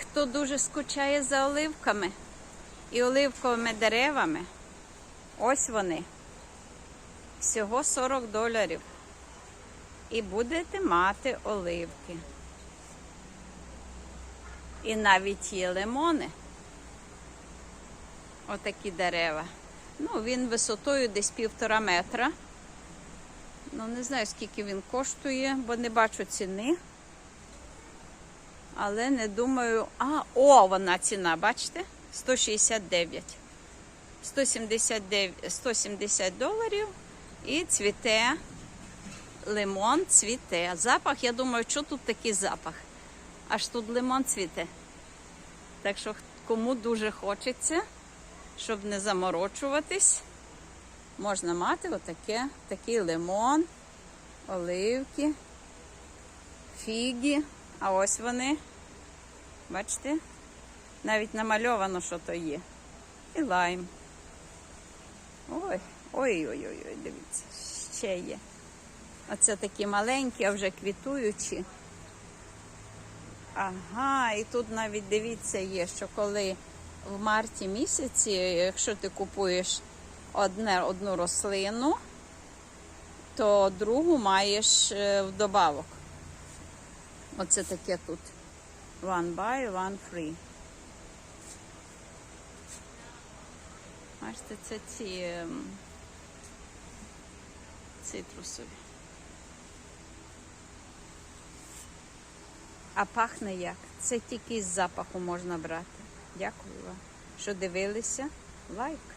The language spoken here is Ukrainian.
Хто дуже скучає за оливками і оливковими деревами, ось вони. Всього 40 доларів. І будете мати оливки. І навіть є лимони. Отакі дерева. Ну, він висотою десь півтора метра. Ну, не знаю, скільки він коштує, бо не бачу ціни. Але не думаю. А, о, вона ціна, бачите? 169. 179, 170 доларів і цвіте. Лимон цвіте. Запах, я думаю, що тут такий запах? Аж тут лимон цвіте. Так що кому дуже хочеться, щоб не заморочуватись, можна мати отаке, такий лимон, оливки, фіги. А ось вони. Бачите? Навіть намальовано, що то є. І лайм. Ой, ой-ой-ой, дивіться, ще є. Оце такі маленькі, а вже квітуючі. Ага, і тут навіть дивіться є, що коли в марті місяці, якщо ти купуєш одне, одну рослину, то другу маєш е, вдобавок. Оце таке тут. One buy, one free. Бачите, це ці ем, цитрусові. А пахне як? Це тільки з запаху можна брати. Дякую вам, що дивилися. Лайк.